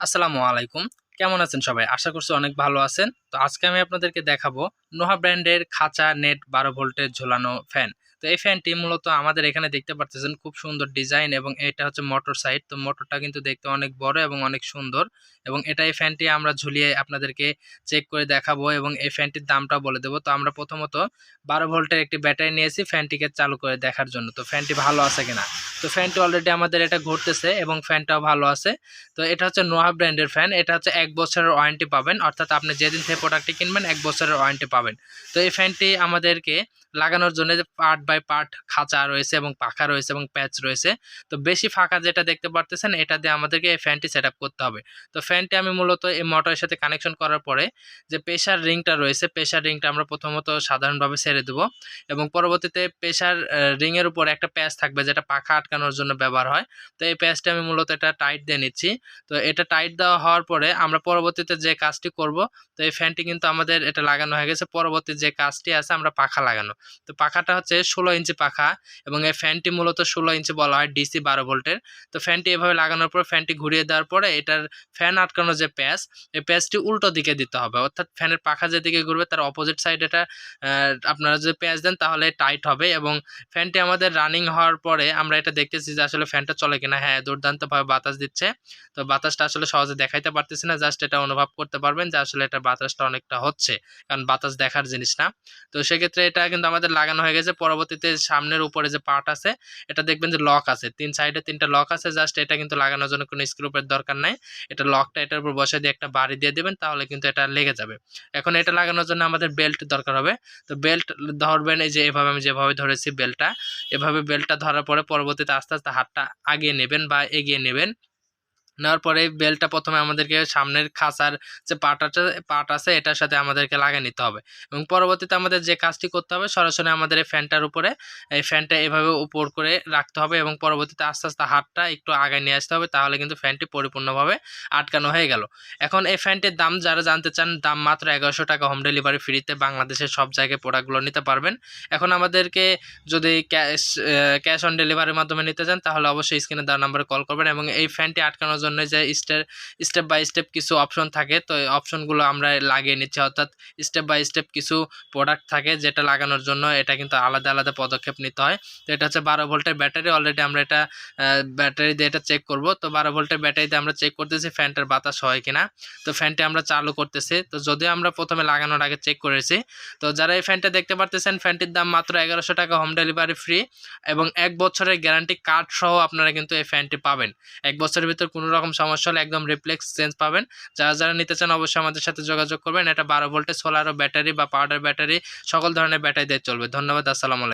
আসসালামু আলাইকুম। কেমন আছেন সবাই? আশা করছি অনেক ভালো আছেন। তো আজকে আমি আপনাদেরকে দেখাবো নোহা ব্র্যান্ডের খাঁচা নেট বারো ভোল্টের ঝোলানো ফ্যান। তো এই ফ্যানটি মূলত আমাদের এখানে দেখতে পারতেছেন খুব সুন্দর ডিজাইন এবং এটা হচ্ছে মোটর সাইড। তো মোটরটা কিন্তু দেখতে অনেক বড় এবং অনেক সুন্দর এবং এটা এই ফ্যানটি আমরা ঝুলিয়ে আপনাদেরকে চেক করে দেখাবো এবং এই ফ্যানটির দামটা বলে দেবো। তো আমরা প্রথমত বারো ভোল্টের একটি ব্যাটারি নিয়েছি ফ্যানটিকে চালু করে দেখার জন্য। তো ফ্যানটি ভালো আছে কিনা? তো ফ্যানটি অলরেডি আমাদের এটা ঘুরতেছে এবং ফ্যানটাও ভালো আছে। তো এটা হচ্ছে নোহা ব্র্যান্ডের ফ্যান। এটা হচ্ছে এক বছরের ওয়ারেন্টি পাবেন। অর্থাৎ আপনি যেদিন থেকে প্রোডাক্টটি কিনবেন, এক বছরের ওয়ারেন্টি পাবেন। তো এই ফ্যানটি আমাদেরকে লাগানোর জন্য যে পার্ট বাই পার্ট খাঁচা রয়েছে এবং পাখা রয়েছে এবং প্যাচ রয়েছে। তো বেশি ফাঁকা যেটা দেখতে পারতেছেন, এটা দিয়ে আমাদেরকে এই ফ্যানটি সেট করতে হবে। তো ফ্যানটি আমি মূলত এই মোটরের সাথে কানেকশন করার পরে যে প্রেশার রিংটা রয়েছে প্রেশার রিংটা আমরা প্রথমত সাধারণভাবে ছেড়ে দেবো এবং পরবর্তীতে প্রেশার রিংয়ের উপর একটা প্যাচ থাকবে যেটা পাখা আটকানোর জন্য ব্যবহার হয়। তো এই প্যাচটা আমি মূলত এটা টাইট দিয়ে নিচ্ছি। তো এটা টাইট দেওয়া হওয়ার পরে আমরা পরবর্তীতে যে কাজটি করব, তো এই ফ্যানটি কিন্তু আমাদের এটা লাগানো হয়ে গেছে। পরবর্তী যে কাজটি আছে, আমরা পাখা লাগানো। তো পাখাটা হচ্ছে ষোলো ইঞ্চি পাখা এবং এই ফ্যানটি মূলত ষোলো ইঞ্চি বলা হয় ডিসি বারো ভোল্টের। তো ফ্যানটি এভাবে লাগানোর পর ফ্যানটি ঘুরিয়ে দেওয়ার পরে এটার ফ্যান আটকানোর যে প্যাচ, এই প্যাচটি উল্টো দিকে দিতে হবে। অর্থাৎ ফ্যানের পাখা যেদিকে ঘুরবে তার অপোজিট সাইড এটা আপনারা যদি প্যাচ দেন তাহলে টাইট হবে এবং ফ্যানটি আমাদের রানিং হওয়ার পরে আমরা এটা দেখতেছি যে আসলে ফ্যানটা চলে কিনা। হ্যাঁ দুর্দান্তভাবে বাতাস দিচ্ছে। তো বাতাসটা আসলে সহজে দেখাইতে পারতেছি না জাস্ট এটা অনুভব করতে পারবেন যে আসলে এটা বাতাসটা অনেকটা হচ্ছে, কারণ বাতাস দেখার জিনিস না। তো সেক্ষেত্রে এটা কিন্তু আমাদের লাগানো হয়ে গেছে। পরবর্তীতে সামনের উপরে যে পার্ট আছে, এটা দেখবেন যে লক আছে। তিন সাইডে তিনটা লক আছে, জাস্ট এটা কিন্তু লাগানোর জন্য কোনো স্ক্রুপের দরকার নাই। এটা লকটা এটার উপর বসে দিয়ে একটা বাড়ি দিয়ে দেবেন, তাহলে কিন্তু এটা লেগে যাবে। এখন এটা লাগানোর জন্য আমাদের বেল্ট দরকার হবে। তো বেল্ট ধরবেন, এই যে এভাবে আমি যেভাবে ধরেছি বেল্টটা এভাবে বেল্টটা ধরার পরে পরবর্তীতে আস্তে আস্তে হাতটা আগিয়ে নেবেন বা এগিয়ে নেবেন। নেওয়ার পরে বেলটা প্রথমে আমাদেরকে সামনের খাঁচার যে পাটাটা, পাট আছে, এটার সাথে আমাদেরকে লাগিয়ে নিতে হবে। এবং পরবর্তীতে আমাদের যে কাজটি করতে হবে, সরাসরি আমাদের এই ফ্যানটার উপরে, এই ফ্যানটা এভাবে উপর করে রাখতে হবে এবং পরবর্তীতে আস্তে আস্তে হাতটা একটু আগায় নিয়ে আসতে হবে, তাহলে কিন্তু ফ্যানটি পরিপূর্ণভাবে আটকানো হয়ে গেল। এখন এই ফ্যানটির দাম, যারা জানতে চান, দাম মাত্র এগারোশো টাকা হোম ডেলিভারি ফ্রিতে বাংলাদেশের সব জায়গায় প্রোডাক্টগুলো নিতে পারবেন। এখন আমাদেরকে যদি ক্যাশ ক্যাশ অন ডেলিভারির মাধ্যমে নিতে চান, তাহলে অবশ্যই স্ক্রিনে দেওয়ার নাম্বারে কল করবেন এবং এই ফ্যানটি আটকানোর জন্য জন্য যে স্টেপ স্টেপ বাই স্টেপ কিছু অপশন থাকে, তো এই অপশনগুলো আমরা লাগিয়ে নিচ্ছি। অর্থাৎ স্টেপ বাই স্টেপ কিছু প্রোডাক্ট থাকে যেটা লাগানোর জন্য এটা কিন্তু আলাদা আলাদা পদক্ষেপ নিতে হয়। তো এটা হচ্ছে বারো ভোল্টের ব্যাটারি। অলরেডি আমরা এটা ব্যাটারি দিয়ে এটা চেক করব। তো বারো ভোল্টের ব্যাটারিতে আমরা চেক করতেছি ফ্যানটার বাতাস হয় কিনা। তো ফ্যানটি আমরা চালু করতেছি। তো যদিও আমরা প্রথমে লাগানোর আগে চেক করেছি। তো যারা এই ফ্যানটা দেখতে পারতেছেন, ফ্যানটির দাম মাত্র এগারোশো টাকা হোম ডেলিভারি ফ্রি এবং এক বছরের গ্যারান্টি কার্ড সহ আপনারা কিন্তু এই ফ্যানটি পাবেন। এক বছরের ভিতর কোনো রকম সমস্যা হলে একদম রিপ্লেক্স চেঞ্জ পাবেন। যারা যারা নিতে চান অবশ্যই আমাদের সাথে যোগাযোগ করবেন। এটা বারো ভোল্টে সোলার ও ব্যাটারি বা পাউডার ব্যাটারি সকল ধরনের ব্যাটারি দিয়ে চলবে। ধন্যবাদ, আসসালামু